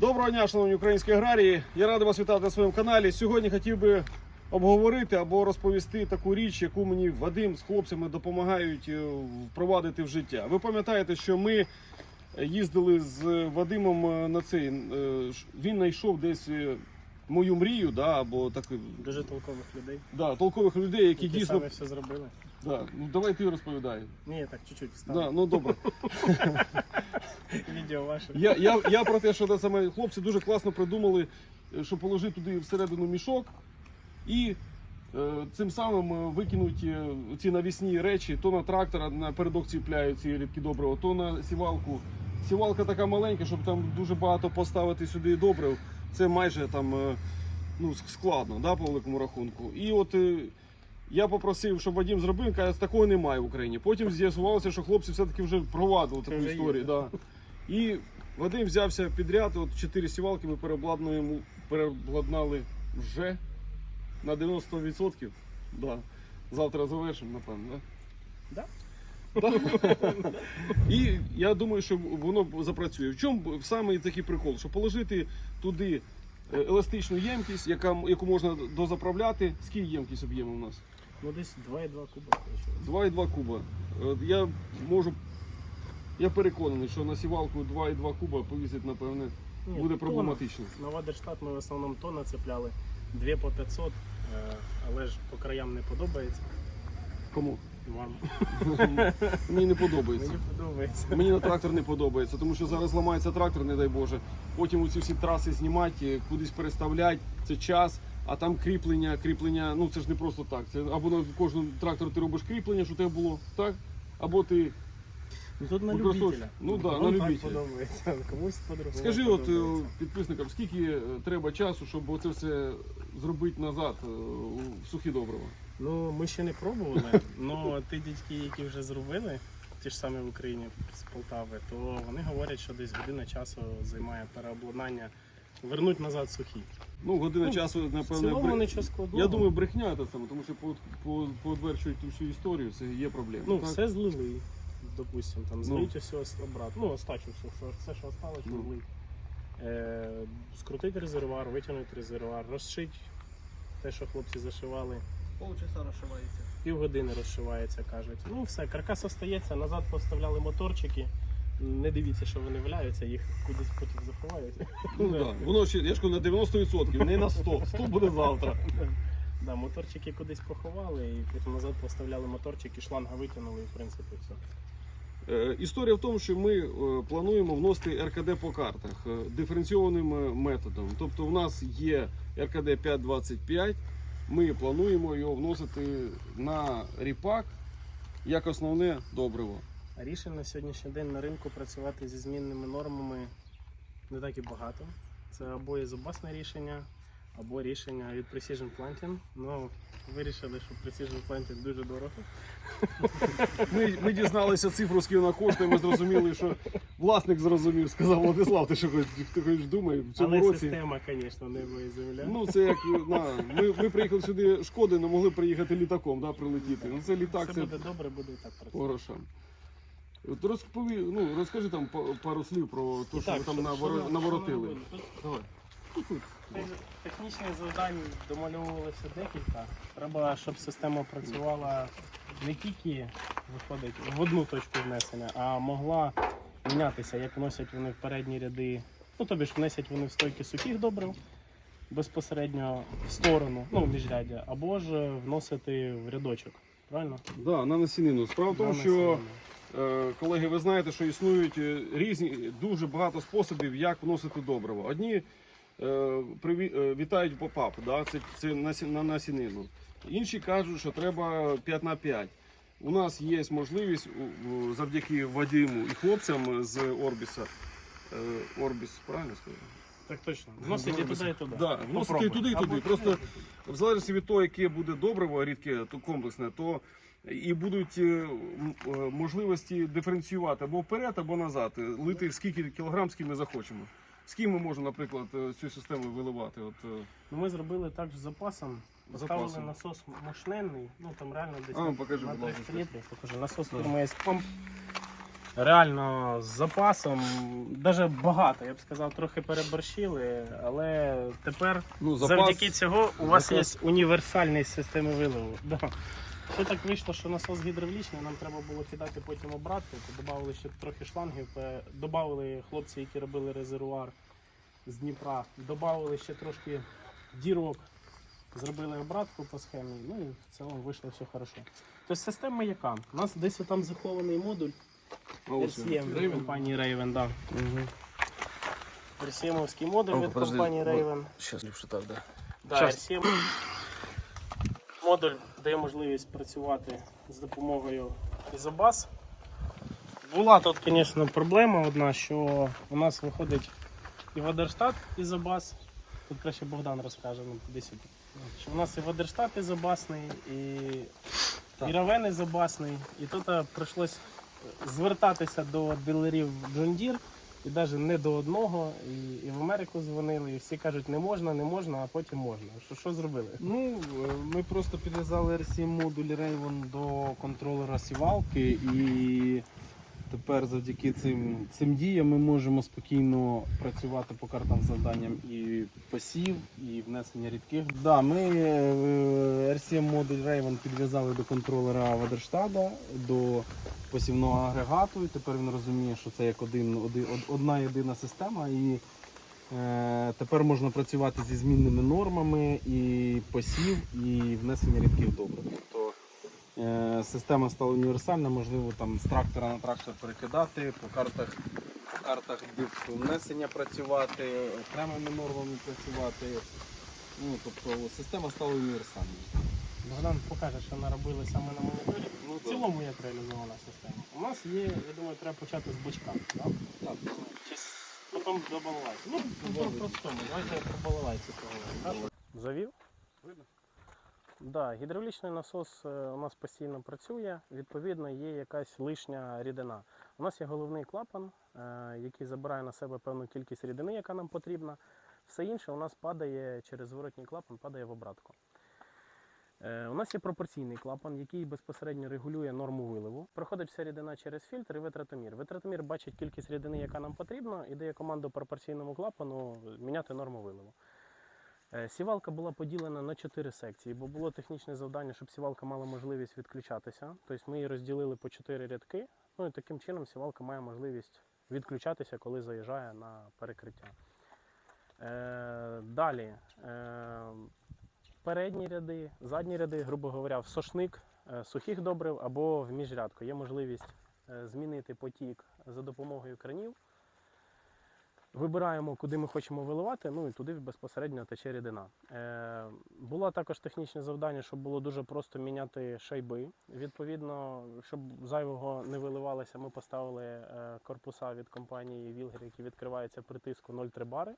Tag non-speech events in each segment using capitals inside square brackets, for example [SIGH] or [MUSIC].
Доброго дня, шановні українські аграрії. Я радий вас вітати на своєму каналі. Сьогодні хотів би обговорити або розповісти таку річ, яку мені Вадим з хлопцями допомагають е, впровадити в життя. Ви пам'ятаєте, що ми їздили з Вадимом е, на цей. е, Він знайшов десь мою мрію, да, або так, Дуже толкових людей, да, толкових людей, які які дійсно. все зробили. Да, ну давай ти розповідай. Ні, так чуть-чуть Да, вставлю. ну добре. [LAUGHS] Відео ваше. Я, я, я про те, що те саме хлопці дуже класно придумали, е, що положити туди всередину мішок і е, цим самим е, викинуть ці навісні речі, то на трактора на передок ціпляють ці рідкі добрива, то на сівалку. Сівалка така маленька, щоб там дуже багато поставити сюди добрив. Це майже там ну, складно, да, по великому рахунку. І от я попросив, щоб Вадим зробив, каже, такого немає в Україні. Потім з'ясувалося, що хлопці все-таки вже провадили таку історію. Да. І Вадим взявся підряд, от чотири сівалки ми переобладнуємо, переобладнали вже на 90%. Да. Завтра завершимо, напевно. Да? Да. Да. І я думаю, що воно запрацює. В чому саме такий прикол? Що положити туди е, еластичну ємкість, яка, яку можна дозаправляти. Скільки ємкість об'єму у нас? Ну десь 2,2 куба. вийшло. 2,2 куба. Е, Я можу. Я переконаний, що на сівалку 2,2 куба повісити, напевне, Ні, буде тонна. проблематично. На Вадерштат ми в основному тонна цепляли. Дві по 500, е, але ж по краям не подобається. Кому? Вам [LAUGHS] Мені не подобається. мені подобається. Мені на трактор не подобається, тому що зараз ламається трактор, не дай Боже. Потім ці всі траси знімати, кудись переставляти, це час. А там кріплення, кріплення, ну це ж не просто так. Це або на кожному трактору ти робиш кріплення, що тебе було, так? Або ти. Ну, Тут на любителя. Ну да, на любителя. подобається, [LAUGHS] комусь по-другому Скажи от е, підписникам, скільки е, треба часу, щоб оце все зробити назад е, в сухі добрива? Ну, ми ще не пробували, [LAUGHS] але ті дядьки, які вже зробили, ті ж самі в Україні з Полтави, то вони говорять, що десь година часу займає переобладнання, вернуть назад сухі. Ну, година Ну, часу, В цілому нічого складного. я думаю, брехня це саме, тому що по, по, поодверчують ту всю історію, це є проблема. ну, так? все злили, допустим, там Ну. злить усе обратно, ну, остачу все, все, все, що осталось, Ну. злить. Е, скрутить резервуар, витягнути резервуар, розшить те, що хлопці зашивали. Полчаса розшивається. Півгодини розшивається, кажуть. Ну все, каркас остається, назад поставляли моторчики. Не дивіться, що вони валяються, їх кудись потім заховають. Ну, да. Воно ще, я ж кажу, на 90%, не на 100. 100 буде завтра. Да, моторчики кудись поховали і потім назад поставляли моторчики, шланга витягнули і в принципі все. Е, Історія в тому, що ми е, плануємо вносити РКД по картах е, диференційованим е, методом. Тобто у нас є РКД 525, ми плануємо його вносити на ріпак як основне добриво. Рішень на сьогоднішній день на ринку працювати зі змінними нормами не так і багато. Це або ізобасне рішення, або рішення від Precision Planting. Ну, вирішили, що Precision Planting дуже дорого. [LAUGHS] Ми, ми дізналися цифру, скільки вона коштує, ми зрозуміли, що власник зрозумів, сказав Владислав, ти що хоч, ти хоч думай, в цьому Але році. система, звісно, небо і земля. Ну, це як на, ми, ми приїхали сюди шкоди, не могли приїхати літаком, да, прилетіти. Ну це літак, Все це буде добре, буде і так по працювати. грошам. От розпові, ну, розкажи там па- пару слів про те, що ви там наворо- наворотили. Давай. Технічних завдань домальовувалося декілька. Треба, щоб система працювала не тільки виходить в одну точку внесення, а могла мінятися, як вносять вони в передні ряди. Ну, тобі ж внесять вони в стойки сухих добрив безпосередньо в сторону, ну, в міжряддя, або ж вносити в рядочок. Правильно? Да, на насінину. Справа в тому, що Колеги, ви знаєте, що існують е, різні дуже багато способів, як вносити добриво. Одні е, е, вітають попап, да? це, це на насінину. Інші кажуть, що треба 5 на 5. У нас є можливість завдяки Вадиму і хлопцям з Орбіса. е, Орбіс, правильно сказав? Так точно. Вносить і туди, і туди. Да, вносити і туди, і туди. Просто в залежності від того, яке буде добриво, рідке, то комплексне, то і будуть е, е, можливості диференціювати або вперед, або назад. Е, Лити скільки кілограм, скільки ми захочемо. З ким ми можемо, наприклад, цю систему виливати? От, Ну, ми зробили так з запасом. Поставили Запасом. насос мощненний, ну там реально десь А, ну, покажи, на будь ласка, 300 літрів. Покажи, насос фірми S-Pump. реально з запасом, навіть багато, я б сказав, трохи переборщили, але тепер Ну, завдяки цього у вас запас- є універсальні системи виливу. Да. Що так вийшло, що насос гідравлічний, нам треба було кидати потім обратку, то додали ще трохи шлангів, пе- додали хлопці, які робили резервуар з Дніпра, додали ще трошки дірок, зробили обратку по схемі, ну і в цілому вийшло все хорошо. Тобто система яка? У нас десь там захований модуль RCM від компанії Raven, да. Угу. RCM-овський модуль від компанії Raven. Сейчас ліпше так, да. Да, RCM. Модуль дає можливість працювати з допомогою Isobus. Була тут, звісно, проблема одна, що у нас виходить і Водерштат Isobus. Тут краще Богдан розкаже, ну куди сюди. Що у нас і Водерштат Ізобасний, і, і Равен Ізобасний. І тут е, прийшлось звертатися до дилерів Deere, і навіть не до одного, і, і в Америку дзвонили, і всі кажуть, не можна, не можна, а потім можна. Що, що зробили? Ну, е, ми просто підв'язали RC модуль Raven до контролера сівалки і тепер завдяки цим, цим діям ми можемо спокійно працювати по картам завданням і посів, і внесення рідких. Да, ми е, RC модуль Raven підв'язали до контролера Ведерштада, до посівного агрегату, і тепер він розуміє, що це як один, одна єдина система. І Е, Тепер можна працювати зі змінними нормами і посів, і внесення рідких добрив. Е, система стала універсальна, можливо там з трактора на трактор перекидати, по картах, по картах внесення працювати, окремими нормами працювати. Ну, тобто система стала універсальною. Богдан покаже, що наробили саме на моніторі. Ну, в цілому як реалізована система. У нас є, я думаю, треба почати з бочка. Да? Так. Чи потім до балалайки. Ну, по простому, давайте про балалайці поговоримо. Завів? Видно? Да, гідравлічний насос е, у нас постійно працює, відповідно, є якась лишня рідина. У нас є головний клапан, е, який забирає на себе певну кількість рідини, яка нам потрібна. Все інше у нас падає через зворотній клапан, падає в обратку. Е, У нас є пропорційний клапан, який безпосередньо регулює норму виливу. Проходить вся рідина через фільтр і витратомір. Витратомір бачить кількість рідини, яка нам потрібна, і дає команду пропорційному клапану міняти норму виливу. Е, Сівалка була поділена на чотири секції, бо було технічне завдання, щоб сівалка мала можливість відключатися. Тобто ми її розділили по чотири рядки. Ну і таким чином сівалка має можливість відключатися, коли заїжджає на перекриття. Е, далі. Е, передні ряди, задні ряди, грубо говоря, в сошник е, сухих добрив або в міжрядку. Є можливість е, змінити потік за допомогою кранів. Вибираємо, куди ми хочемо виливати, ну і туди безпосередньо тече рідина. Е, було також технічне завдання, щоб було дуже просто міняти шайби. Відповідно, щоб зайвого не виливалося, ми поставили е, корпуса від компанії Вілгер, які відкриваються при тиску 0,3 бари.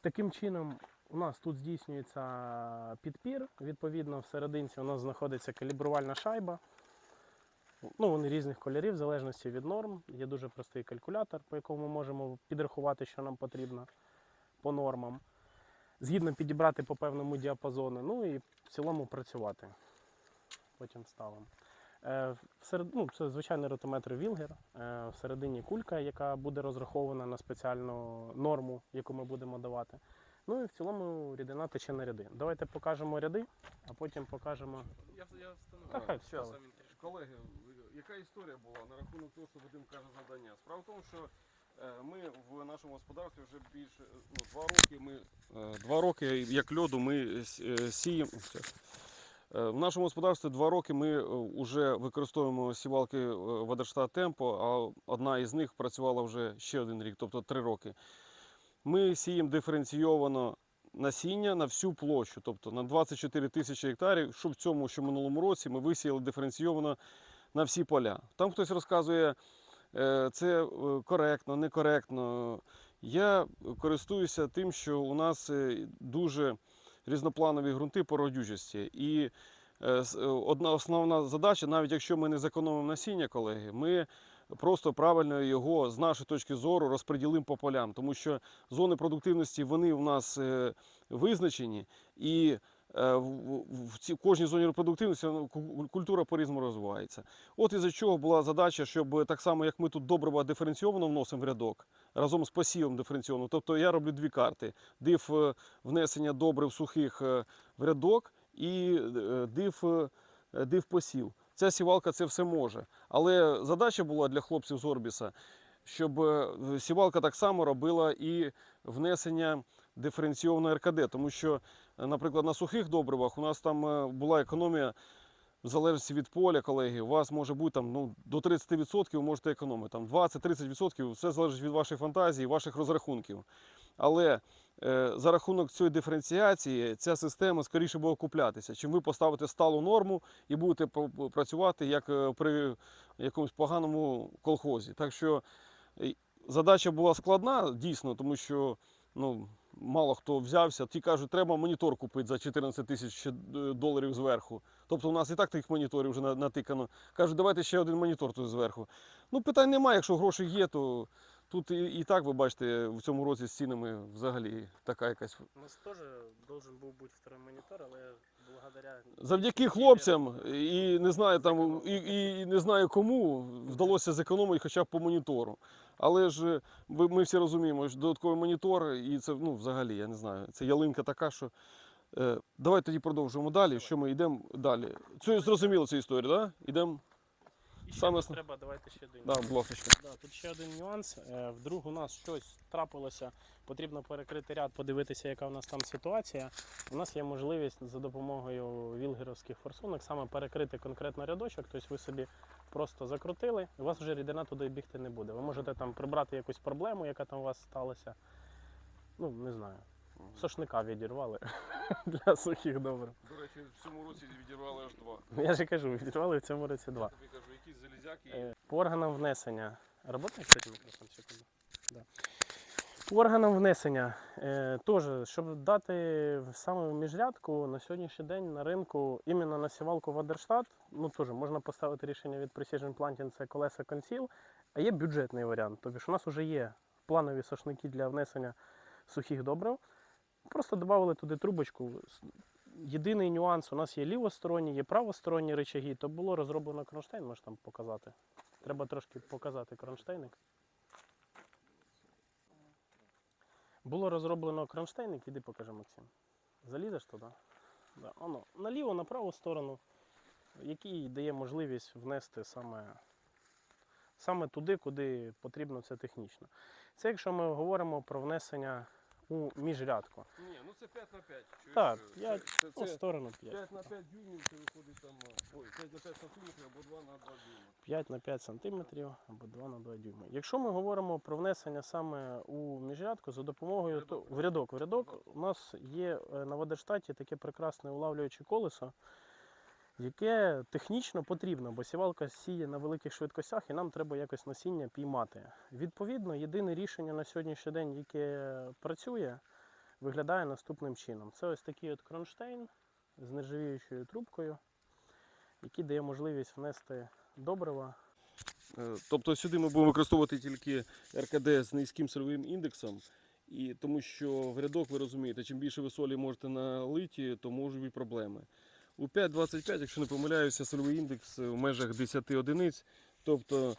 Таким чином, у нас тут здійснюється підпір. Відповідно, всерединці у нас знаходиться калібрувальна шайба. Ну, вони різних кольорів, в залежності від норм. Є дуже простий калькулятор, по якому ми можемо підрахувати, що нам потрібно по нормам. Згідно підібрати по певному діапазону, ну і в цілому працювати. Потім вставимо. Е, всеред, ну, це звичайний ротометр Вілгер. Е, всередині кулька, яка буде розрахована на спеціальну норму, яку ми будемо давати. Ну і в цілому рідина тече на ряди. Давайте покажемо ряди, а потім покажемо. Я, я встановлю. Та хай Щас. Колеги, яка історія була на рахунок того, що Вадим каже завдання? Справа в тому, що е, ми в нашому господарстві вже більше ну, два роки. Ми е, два роки, як льоду, ми е, сіємо. В нашому господарстві два роки ми вже використовуємо сівалки Водерштат Темпо, а одна із них працювала вже ще один рік, тобто три роки. Ми сіємо диференційовано насіння на всю площу, тобто на 24 тисячі гектарів, що в цьому, що в минулому році ми висіяли диференційовано на всі поля. Там хтось розказує, е, це е, коректно, некоректно. Я користуюся тим, що у нас е, дуже різнопланові ґрунти по родючості. І одна основна задача, навіть якщо ми не зекономимо насіння, колеги, ми просто правильно його з нашої точки зору розподілимо по полям, тому що зони продуктивності вони у нас визначені, і в, в- кожній зоні репродуктивності ну, культура по-різному розвивається. От із-за чого була задача, щоб так само, як ми тут добрива диференційовано вносимо в рядок, разом з посівом диференційовано. Тобто я роблю дві карти: див е, внесення добрив сухих е, в рядок і е, див, е, див посів. Ця сівалка це все може. Але задача була для хлопців з Орбіса, щоб е, сівалка так само робила і внесення диференційованого РКД, тому що, е, наприклад, на сухих добривах у нас там е, була економія. В залежності від поля, колеги, у вас може бути там ну, до 30% ви можете економити. Там 20-30% все залежить від вашої фантазії, ваших розрахунків. Але е, за рахунок цієї диференціації ця система скоріше буде окуплятися. Чим ви поставите сталу норму і будете працювати як е, при якомусь поганому колхозі. Так що задача була складна, дійсно, тому що ну, мало хто взявся. Ті кажуть, треба монітор купити за 14 тисяч е, доларів зверху. Тобто у нас і так тих моніторів вже натикано. Кажуть, давайте ще один монітор тут зверху. Ну, питань немає, якщо гроші є, то тут і, і так, ви бачите, в цьому році з цінами взагалі така якась. У нас теж должен був бути второй монітор, але благодаря Завдяки хлопцям і не знаю там і, і не знаю кому вдалося зекономити хоча б по монітору. Але ж е, ми всі розуміємо, що додатковий монітор, і це ну взагалі, я не знаю. Це ялинка така, що. Е, давай тоді продовжуємо далі. Що ми йдемо далі? Це зрозуміло цю історію, так? Да? Йдемо. І ще Саме треба, давайте ще один. Да. Да, тут ще один нюанс. Е, Вдруг у нас щось трапилося, потрібно перекрити ряд, подивитися, яка у нас там ситуація. У нас є можливість за допомогою вілгеровських форсунок саме перекрити конкретно рядочок. Тобто ви собі просто закрутили, і у вас вже рідина туди бігти не буде. Ви можете там прибрати якусь проблему, яка там у вас сталася. Ну, не знаю. Сошника відірвали [LAUGHS] для сухих добрив. До речі, в цьому році відірвали аж два. Я ж кажу, відірвали в цьому році два. Тобі кажу, якісь залізяки. Е, По органам внесення. Работає, кстати, мікрофон? Секунду. Да. Органам внесення. Е, теж, щоб дати саме в міжрядку на сьогоднішній день на ринку іменно на сівалку Вадерштат, ну теж можна поставити рішення від Precision Planting, це колеса Conceal, а є бюджетний варіант. Тобто у нас вже є планові сошники для внесення сухих добрив. Просто додали туди трубочку. Єдиний нюанс, у нас є лівосторонні, є правосторонні речаги, то було розроблено кронштейн, можеш там показати. Треба трошки показати кронштейник. Було розроблено кронштейник, іди покажи, Максим. Залізеш туди? Да. Оно, наліво, на праву сторону, який дає можливість внести саме, саме туди, куди потрібно це технічно. Це якщо ми говоримо про внесення у міжрядку. Ні, ну це 5 на 5. чуєш? Так, Це- 5 це, у це сторону 5. 5 на 5 дюймів, це виходить там. Ой, 5 на 5 сантиметрів або 2 на 2 дюйми. 5 на 5 сантиметрів або 2 на 2 дюйми. Якщо ми говоримо про внесення саме у міжрядку за допомогою то, в рядок, в рядок у нас є е, на Водерштаті таке прекрасне улавлююче колесо, яке технічно потрібно, бо сівалка сіє на великих швидкостях і нам треба якось насіння піймати. Відповідно, єдине рішення на сьогоднішній день, яке працює, виглядає наступним чином. Це ось такий от кронштейн з нержавіючою трубкою, який дає можливість внести добрива Е, Тобто сюди ми будемо використовувати тільки РКД з низьким сольовим індексом. І тому що в рядок, ви розумієте, чим більше ви солі можете налиті, то можуть бути проблеми. У 5.25, якщо не помиляюся, сольовий індекс в межах 10 одиниць. Тобто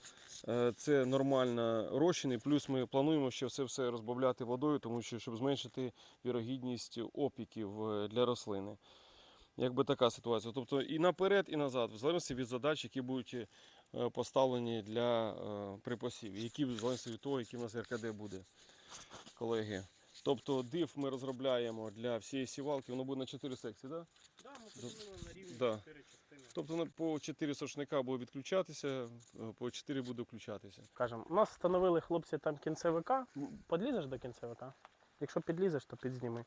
е, це нормально розчини. Плюс ми плануємо ще все все розбавляти водою, тому що щоб зменшити вірогідність опіків е, для рослини. Якби така ситуація. Тобто і наперед, і назад, в залежності від задач, які будуть е, поставлені для припасів, які в залежності від того, який в нас РКД буде, колеги. Тобто див ми розробляємо для всієї сівалки, воно буде на 4 секції, так? Да? Да, ми поділили на рівні Да. 4 частини. Тобто по 4 сошника буде відключатися, е, по 4 буде включатися. Кажемо, у нас встановили хлопці там кінцевика. Підлізеш до кінцевика? Якщо підлізеш, то підзніми.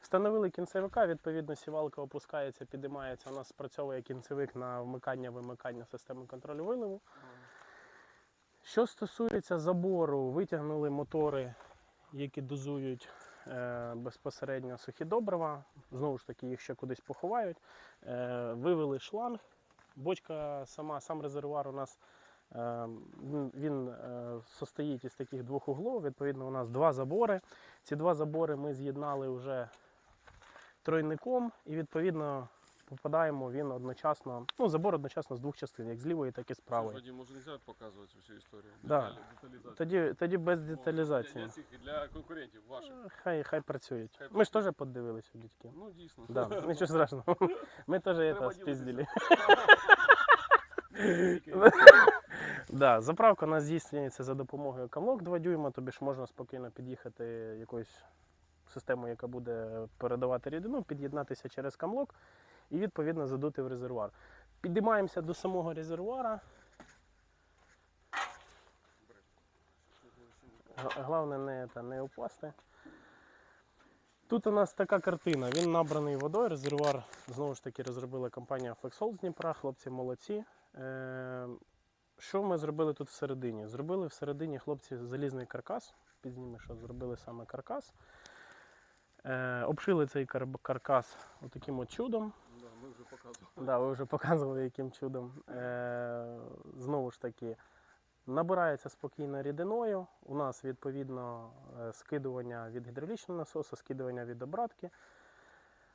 Встановили кінцевика, відповідно, сівалка опускається, підіймається. У нас спрацьовує кінцевик на вмикання-вимикання системи контролю виливу. Що стосується забору, витягнули мотори, які дозують е, безпосередньо сухі добрива. Знову ж таки, їх ще кудись поховають. Е, вивели шланг. Бочка сама, сам резервуар у нас е, він- він состоїть із таких двох углов. Відповідно, у нас два забори. Ці два забори ми з'єднали вже тройником, і відповідно попадаємо він одночасно. Ну, забор одночасно з двох частин, як з лівої, так і з правої. Вадим, може не показувати всю історію? Да. Деталі. Тоді, тоді без деталізації. для, цих, для конкурентів ваших. Хай, хай працюють. Хай Ми ж теж подивилися дітки. Ну, дійсно. Да, [LAUGHS] нічого страшного. Ми теж спіздили. [LAUGHS] Да, заправка у нас здійснюється за допомогою камлок 2 дюйма, тобі ж можна спокійно під'їхати якоюсь системою, яка буде передавати рідину, під'єднатися через камлок і відповідно задути в резервуар. Підіймаємося до самого резервуара. Головне не, та, не упасти. Тут у нас така картина. Він набраний водою. Резервуар знову ж таки розробила компанія Flexhold з Дніпра. Хлопці молодці. Е, що ми зробили тут всередині? Зробили всередині хлопці залізний каркас. Підзніми, що зробили саме каркас. Е, обшили цей каркас отаким от чудом. Да, ми вже показували. Да, ви вже показували, яким чудом. Е, знову ж таки, набирається спокійно рідиною. У нас відповідно е, скидування від гідравлічного насосу, скидування від обратки.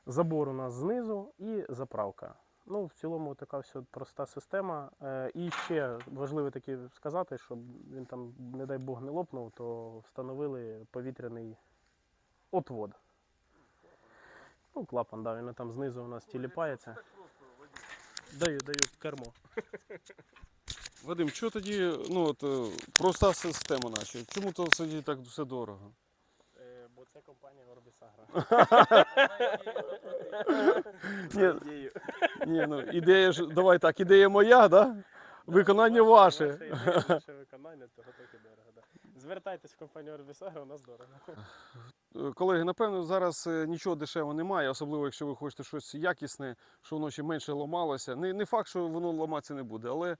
Забор у нас знизу і заправка. Ну, в цілому така все проста система. Е, і ще важливо таки сказати, щоб він там, не дай Бог, не лопнув, то встановили повітряний отвод. Ну, клапан, да, він там знизу у нас тіліпається. Даю, даю кермо. [LAUGHS] Вадим, що тоді, ну от е, проста система наша. Чому то тоді так все дорого? Е, бо це компанія Agro. [LAUGHS] Ні, ні, ну ідея ж, давай так, ідея моя, да? Виконання ваше. Ваше виконання, того так і дорого. Звертайтесь в компанію Orbis у нас дорого. Е, Колеги, напевно, зараз е, нічого дешевого немає, особливо якщо ви хочете щось якісне, що воно ще менше ламалося. Не, не факт, що воно ламатися не буде, але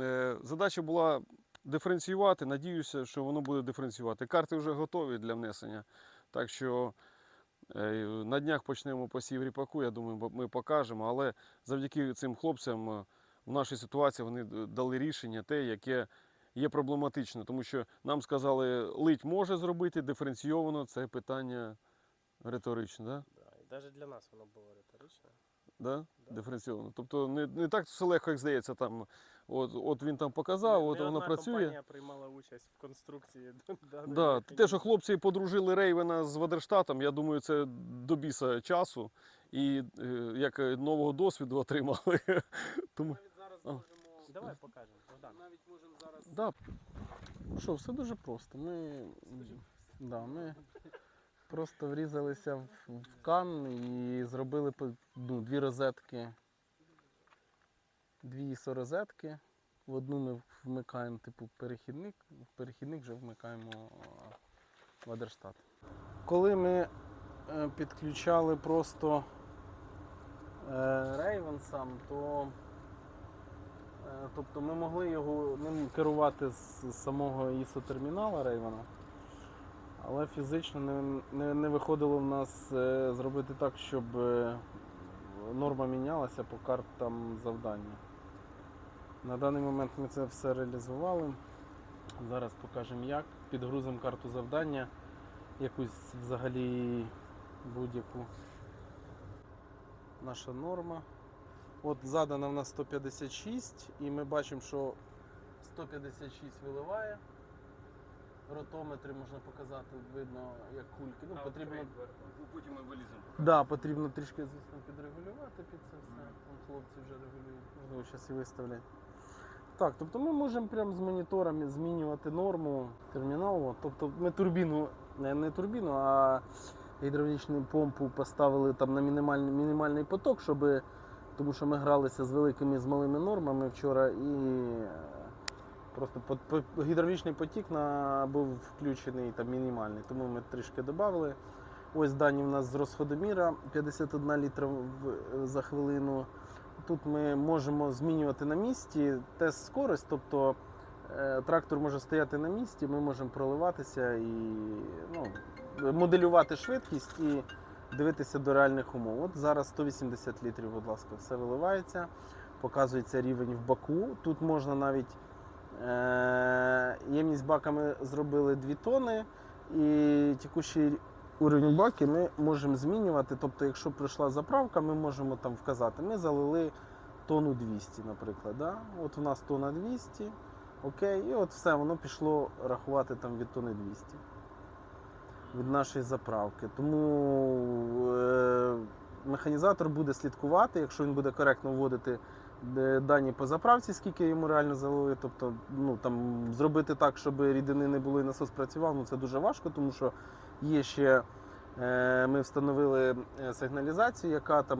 е, задача була диференціювати. Надіюся, що воно буде диференціювати. Карти вже готові для внесення. Так що е, на днях почнемо посів ріпаку, я думаю, ми покажемо. Але завдяки цим хлопцям е, в нашій ситуації вони дали рішення те, яке є проблематично, тому що нам сказали, лить може зробити, диференційовано це питання риторичне, да? Да. І навіть для нас воно було риторичне. Да? Да. Диференційовано. Тобто не, не так все легко, як здається, там, от, от він там показав, от Не воно одна працює. компанія приймала участь в конструкції. [LAUGHS] даної Да, те, що хлопці подружили Рейвена з Вадерштатом, я думаю, це до біса часу і е, як нового досвіду отримали. [LAUGHS] Тому Навіть зараз А. можемо. Давай покажемо. Богдан. Навіть. Да. Що, все дуже просто. Ми, да, ми просто врізалися в, в кан і зробили ну, дві розетки. Дві ісорозетки. В одну ми вмикаємо типу перехідник, в перехідник вже вмикаємо вадерштат. Коли ми е, підключали просто Raven сам, то Тобто ми могли його ним керувати з самого ISO термінала Рейвена, але фізично не, не, не виходило в нас е, зробити так, щоб е, норма мінялася по картам завдання. На даний момент ми це все реалізували. Зараз покажемо як. Підгрузимо карту завдання, якусь взагалі будь-яку наша норма. От задана в нас 156, і ми бачимо, що 156 виливає. Ротометри можна показати, видно, як кульки. Ну, потрібно, потім ми виліземо. да, потрібно трішки, звісно, підрегулювати під це все. Там хлопці вже регулюють, можливо, зараз і виставлять. Так, тобто ми можемо прямо з моніторами змінювати норму терміналу. Тобто ми турбіну, не, не турбіну, а гідравлічну помпу поставили там на мінімальний, мінімальний поток, щоб тому що ми гралися з великими і з малими нормами вчора і е, просто по- гідравлічний потік на, був включений там мінімальний, тому ми трішки додали. Ось дані в нас з розходоміра 51 літра за хвилину. Тут ми можемо змінювати на місці тест скорость, тобто е, трактор може стояти на місці, ми можемо проливатися і ну, моделювати швидкість і дивитися до реальних умов. От зараз 180 літрів, будь ласка, все виливається, показується рівень в баку. Тут можна навіть е, ємність бака ми зробили 2 тони, і текущий уровень баки ми можемо змінювати. Тобто, якщо прийшла заправка, ми можемо там вказати, ми залили тонну 200, наприклад. Да? От у нас тонна 200, окей, і от все, воно пішло рахувати там від тонни 200 від нашої заправки. Тому е, механізатор буде слідкувати, якщо він буде коректно вводити е, дані по заправці, скільки йому реально залили. Тобто, ну там зробити так, щоб рідини не було і насос працював, ну це дуже важко, тому що є ще. е, Ми встановили сигналізацію, яка там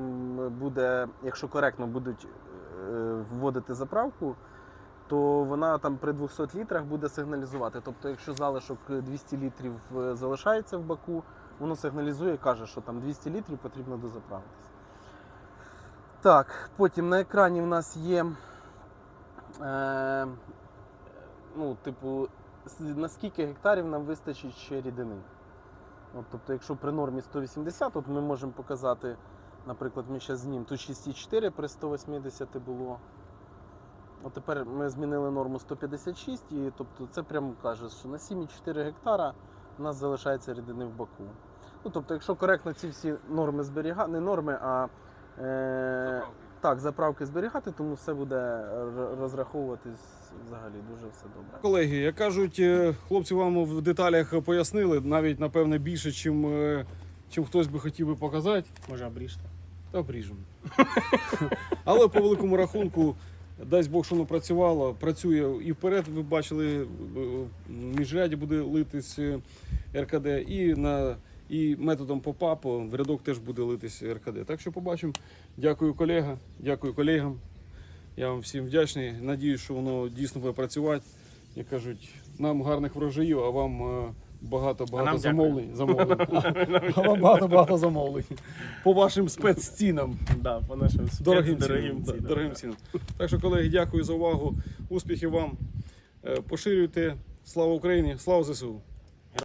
буде, якщо коректно будуть вводити заправку, то вона там при 200 літрах буде сигналізувати. Тобто, якщо залишок 200 літрів е, залишається в баку, воно сигналізує і каже, що там 200 літрів потрібно дозаправитися. Так, потім на екрані в нас є. Е, ну, типу, с- на скільки гектарів нам вистачить ще рідини. От, тобто, якщо при нормі 180, от ми можемо показати, наприклад, ми зараз знімемо тут 6,4 при 180 було. От тепер ми змінили норму 156, і тобто це прямо каже, що на 7,4 гектара у нас залишається рідини в баку. Ну, тобто, якщо коректно ці всі норми зберігати, не норми, а е, так, заправки зберігати, тому все буде розраховуватись взагалі дуже все добре. Колеги, як кажуть, е, хлопці вам в деталях пояснили, навіть напевне більше, чим, е, чим хтось би хотів би показати. Може обріжте. Та обріжемо. [LAUGHS] Але по великому рахунку, дасть Бог, що воно працювало, працює і вперед, ви бачили, в міжряді буде литись е, РКД, і на і методом попапу в рядок теж буде литись РКД. Так що побачимо. Дякую, колега, дякую колегам. Я вам всім вдячний. Надіюсь, що воно дійсно буде працювати. Як кажуть, нам гарних врожаїв, а вам е, багато А нам багато замовлень. замовлень. [LAUGHS] А вам [LAUGHS] багато багато замовлень. По вашим спеццінам. Да, по нашим Дорогим, дорогим цінам, дорогим цінам. Так що, колеги, дякую за увагу. Успіхів вам. Е, Поширюйте. Слава Україні! Слава ЗСУ!